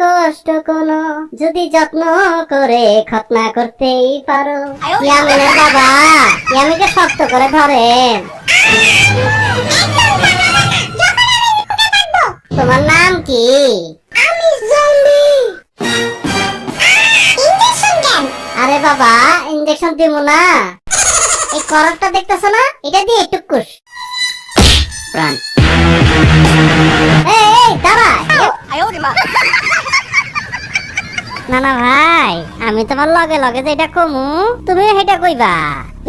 কষ্ট কোনো। যদি যত্ন করে খতনা করতেই পারো। ইয়ামিনের বাবা ইয়ামিকে শক্ত করে ধরেন। তোমার নাম কি? বাবা ইঞ্জেকশন দিব না। এই করটা দেখতেছ না? এটা দিয়ে টুকুস প্রাণ। এই এই দাঁড়া। না না ভাই আমি তোমার লগে লগে যেটা কমু তুমি সেটা কইবা।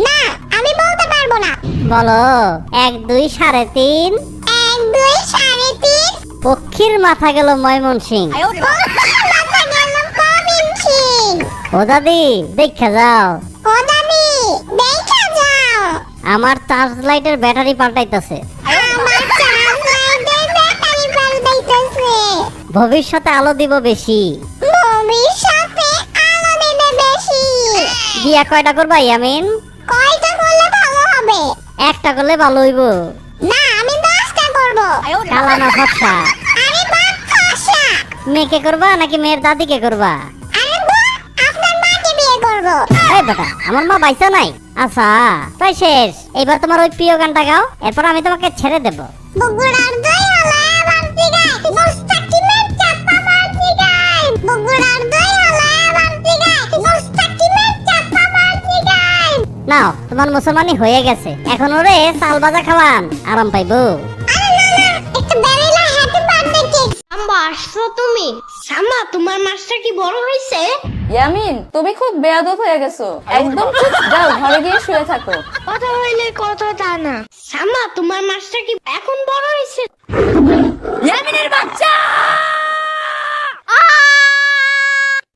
না আমি বলতে পারব না। বলো এক দুই সাড়ে তিন। এক দুই সাড়ে তিন। পক্ষীর মাথা গেল ময়মন সিং পক্ষীর মাথা গেলাম কবিন সিং ও দাদি দেখা যাও। ও দাদি দেখা যাও। আমার চার্জ লাইটের ব্যাটারি পাল্টাইতেছে। ভবিষ্যতে আলো দিব বেশি। ভবিষ্যতে আলো দেবে বেশি। বিয়া কয়টা করবা ইয়ামিন? কয়টা করলে ভালো হবে? একটা করলে ভালো হইব। না আমি দশটা করব। কালা না বাচ্চা মেয়েকে করবা নাকি মেয়ের দাদিকে করবা? এই বেটা আমার মা বাইসা নাই। আচ্ছা তাই শেষ। এবার তোমার ওই প্রিয় গানটা গাও এরপর আমি তোমাকে ছেড়ে দেব। বগুড়ার দই হলা বাড়তি গায় বস্তাকি মেট চাপা বাড়তি গায় বগুড়ার দই হলা বাড়তি গায় বস্তাকি মেট চাপা বাড়তি গায় নাও তোমার মুসলমানি হয়ে গেছে। এখন ওরে চাল ভাজা খাওয়ান। আরাম পাইবো। আসছো তুমি? সামা তোমার মাছটা কি বড় হয়েছে ইয়ামিন তুমি খুব বেয়াদব হয়ে গেছো। একদম চুপ যাও ঘরে গিয়ে শুয়ে থাকো। কথা হইলে কথা তা না। সামা তোমার মাছটা কি এখন বড় হয়েছে